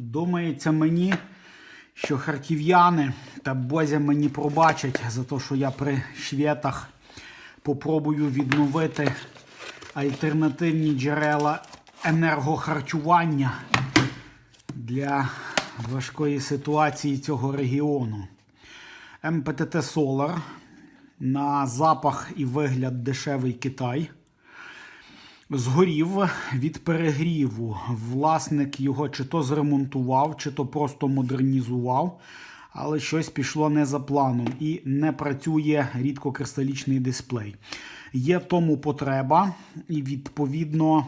Думається мені, що харків'яни та Бозя мені пробачать за те, що я при швєтах попробую відновити альтернативні джерела енергохарчування для важкої ситуації цього регіону. МПТТ Solar на запах і вигляд дешевий Китай. Згорів від перегріву. Власник його чи то зремонтував, чи то просто модернізував, але щось пішло не за планом і не працює рідкокристалічний дисплей. Є в тому потреба, і відповідно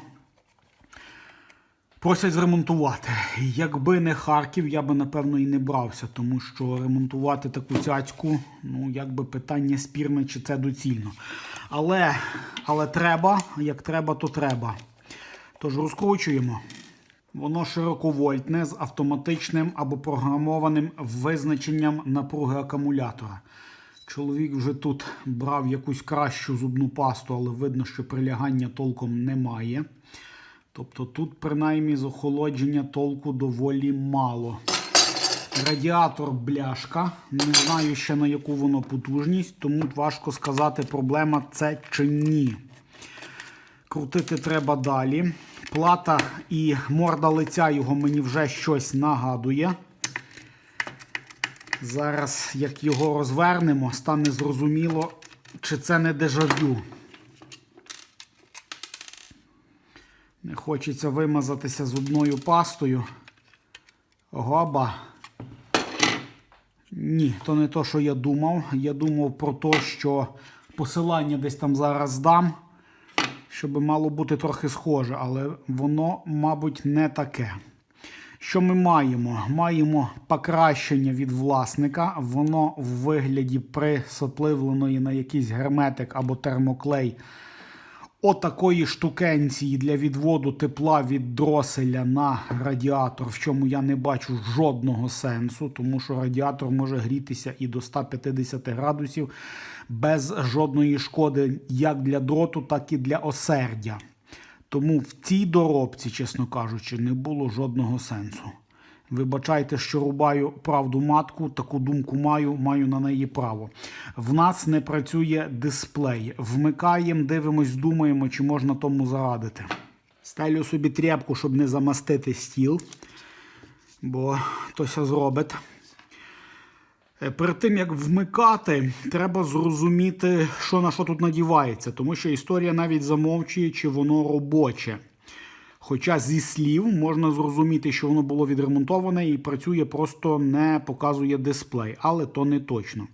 просять зремонтувати. Якби не Харків, я би напевно і не брався, тому що ремонтувати таку цяцьку, ну якби питання спірне, чи це доцільно. Але, але треба, як треба, то треба. Тож розкручуємо. Воно широковольтне з автоматичним або програмованим визначенням напруги акумулятора. Чоловік вже тут брав якусь кращу зубну пасту, але видно, що прилягання толком немає. Тобто тут, принаймні, з охолодження толку доволі мало. Радіатор бляшка. Не знаю ще на яку воно потужність, тому важко сказати, проблема це чи ні. Крутити треба далі. Плата і морда лиця його мені вже щось нагадує. Зараз, як його розвернемо, стане зрозуміло, чи це не дежавю. Не хочеться вимазатися зубною пастою. Гоба. Ні, то не то, що я думав. Я думав про те, що посилання десь там зараз дам, щоб мало бути трохи схоже, але воно, мабуть, не таке. Що ми маємо? Маємо покращення від власника. Воно в вигляді присопливленої на якийсь герметик або термоклей отакої штукенції для відводу тепла від дроселя на радіатор, в чому я не бачу жодного сенсу, тому що радіатор може грітися і до 150 градусів без жодної шкоди як для дроту, так і для осердя. Тому в цій доробці, чесно кажучи, не було жодного сенсу. Вибачайте, що рубаю правду матку, таку думку маю, маю на неї право. В нас не працює дисплей. Вмикаємо, дивимось, думаємо, чи можна тому зарадити. Стелю собі тряпку, щоб не замастити стіл, бо тося зробить. Е, Перед тим як вмикати, треба зрозуміти, що на що тут надівається, тому що історія навіть замовчує, чи воно робоче. Хоча зі слів можна зрозуміти, що воно було відремонтоване і працює, просто не показує дисплей, але то не точно.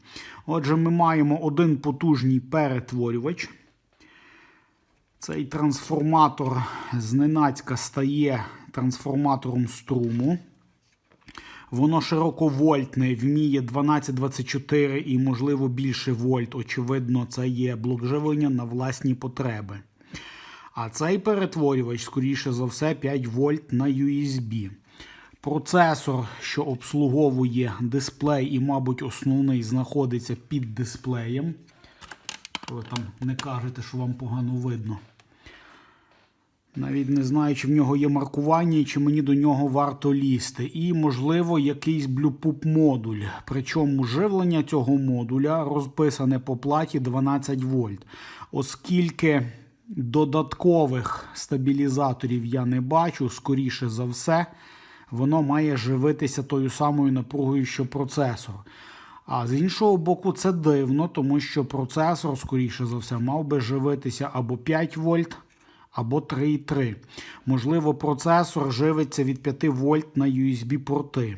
Отже, ми маємо один потужний перетворювач. Цей трансформатор зненацька стає трансформатором струму. Воно широковольтне, вміє 12-24 і, можливо, більше вольт. Очевидно, це є блок живлення на власні потреби. А цей перетворювач, скоріше за все, 5 вольт на USB. Процесор, що обслуговує дисплей, і, мабуть, основний знаходиться під дисплеєм. Ви там не кажете, що вам погано видно. Навіть не знаю, чи в нього є маркування, чи мені до нього варто лізти. І, можливо, якийсь Bluetooth модуль. Причому живлення цього модуля розписане по платі 12 вольт. Оскільки додаткових стабілізаторів я не бачу, скоріше за все, воно має живитися тою самою напругою, що процесор. А з іншого боку, це дивно, тому що процесор, скоріше за все, мав би живитися або 5 вольт, або 3,3. Можливо, процесор живиться від 5 вольт на USB-порти.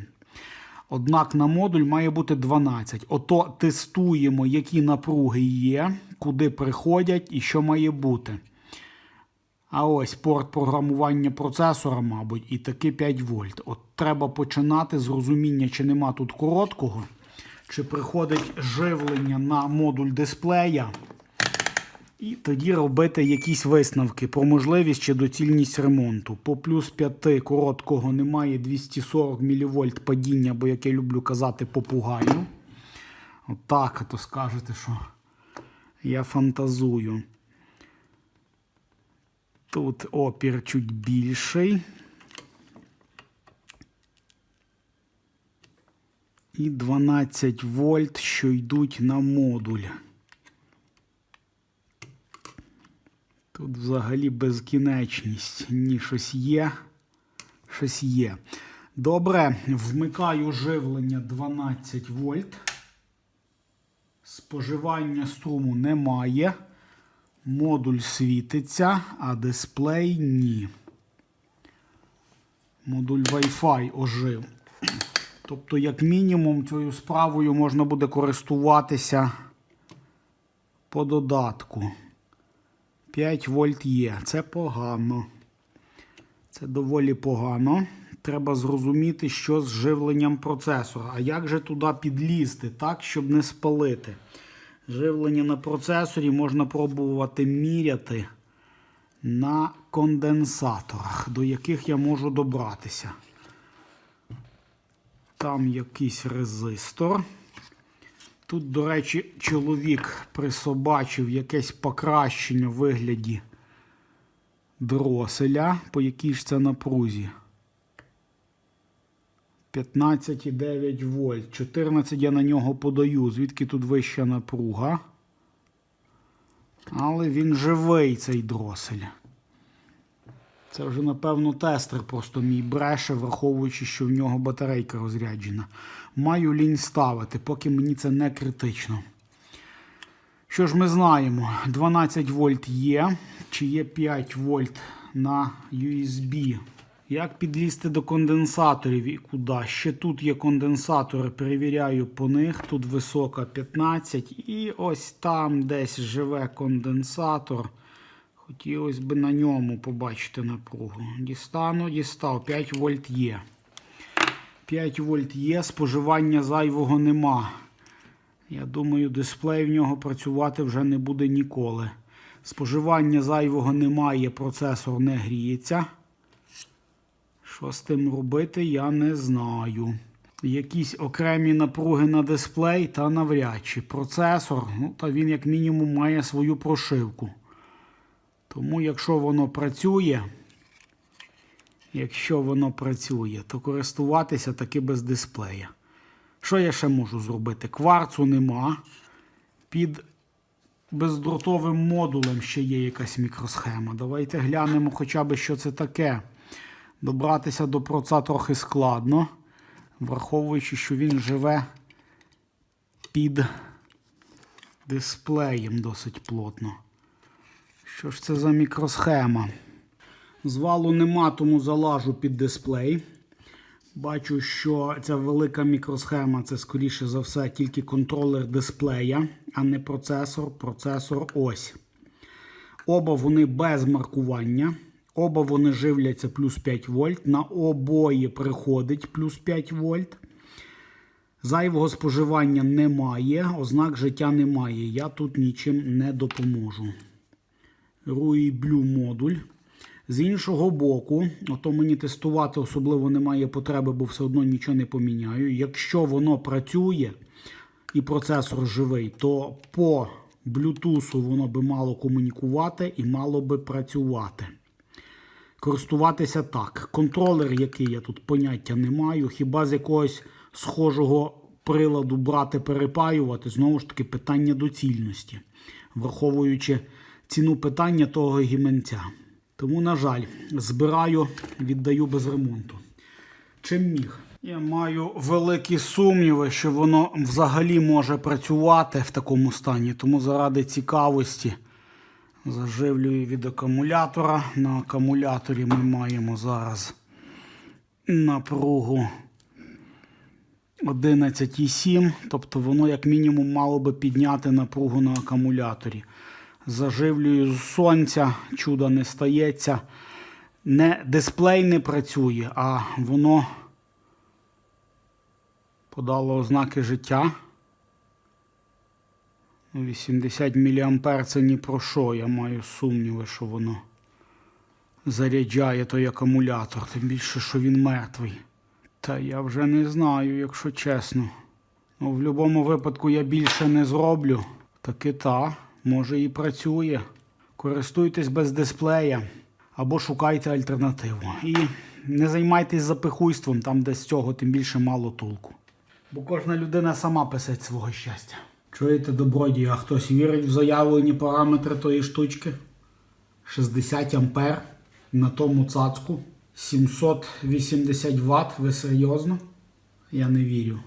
Однак на модуль має бути 12. Ото тестуємо, які напруги є, куди приходять і що має бути. А ось порт програмування процесора, мабуть, і таки 5 вольт. От треба починати з розуміння, чи нема тут короткого, чи приходить живлення на модуль дисплея. І тоді робити якісь висновки про можливість чи доцільність ремонту. По плюс 5 короткого немає 240 мВ падіння, бо як я люблю казати, попугаю. Отак, то скажете, що я фантазую. Тут опір чуть більший. і 12 вольт, що йдуть на модуль. Тут взагалі безкінечність. Ні, щось є. Щось є. Добре, вмикаю живлення 12 вольт. Споживання струму немає. Модуль світиться, а дисплей ні. Модуль Wi-Fi ожив. Тобто, як мінімум, цією справою можна буде користуватися по додатку. 5 вольт є. Це погано. Це доволі погано. Треба зрозуміти, що з живленням процесора. А як же туди підлізти, так, щоб не спалити? Живлення на процесорі можна пробувати міряти на конденсаторах, до яких я можу добратися. Там якийсь резистор. Тут, до речі, чоловік присобачив якесь покращення в вигляді дроселя, по якій ж це напрузі. 15,9 вольт. 14 я на нього подаю, звідки тут вища напруга. Але він живий, цей дросель. Це вже, напевно, тестер просто мій бреше, враховуючи, що в нього батарейка розряджена. Маю лінь ставити, поки мені це не критично. Що ж ми знаємо? 12 вольт є, чи є 5 вольт на USB. Як підлізти до конденсаторів і куди? Ще тут є конденсатори, перевіряю по них. Тут висока 15 і ось там десь живе конденсатор. Хотілося б на ньому побачити напругу. Дістану, дістав. 5 вольт є. 5 вольт є, споживання зайвого нема. Я думаю, дисплей в нього працювати вже не буде ніколи. Споживання зайвого немає, процесор не гріється. Що з тим робити, я не знаю. Якісь окремі напруги на дисплей та навряд чи. Процесор, ну, та він як мінімум має свою прошивку. Тому, якщо воно працює, якщо воно працює, то користуватися таки без дисплея. Що я ще можу зробити? Кварцу нема. Під бездротовим модулем ще є якась мікросхема. Давайте глянемо хоча б, що це таке. Добратися до проца трохи складно, враховуючи, що він живе під дисплеєм досить плотно. Що ж це за мікросхема? Звалу нема, тому залажу під дисплей. Бачу, що ця велика мікросхема це, скоріше за все, тільки контролер дисплея, а не процесор. Процесор ось. Оба вони без маркування. Оба вони живляться плюс 5 вольт. На обоє приходить плюс 5 вольт. Зайвого споживання немає, ознак життя немає. Я тут нічим не допоможу. Blue модуль. З іншого боку, ото мені тестувати особливо немає потреби, бо все одно нічого не поміняю. Якщо воно працює і процесор живий, то по Bluetooth воно би мало комунікувати і мало би працювати. Користуватися так. Контролер, який я тут поняття не маю, хіба з якогось схожого приладу брати перепаювати, знову ж таки, питання доцільності, враховуючи ціну питання того гіменця. Тому, на жаль, збираю, віддаю без ремонту. Чим міг? Я маю великі сумніви, що воно взагалі може працювати в такому стані. Тому заради цікавості заживлюю від акумулятора. На акумуляторі ми маємо зараз напругу 11,7. Тобто воно, як мінімум, мало би підняти напругу на акумуляторі. Заживлюю з сонця, чуда не стається. Не дисплей не працює, а воно подало ознаки життя. 80 мА це ні про що. Я маю сумніви, що воно заряджає той акумулятор, тим більше, що він мертвий. Та я вже не знаю, якщо чесно. Ну, в будь-якому випадку я більше не зроблю. Таки та, може і працює. Користуйтесь без дисплея або шукайте альтернативу. І не займайтесь запихуйством, там де з цього тим більше мало толку. Бо кожна людина сама писать свого щастя. Чуєте, добродії, а хтось вірить в заявлені параметри тої штучки? 60 ампер на тому цацку. 780 Вт. Ви серйозно? Я не вірю.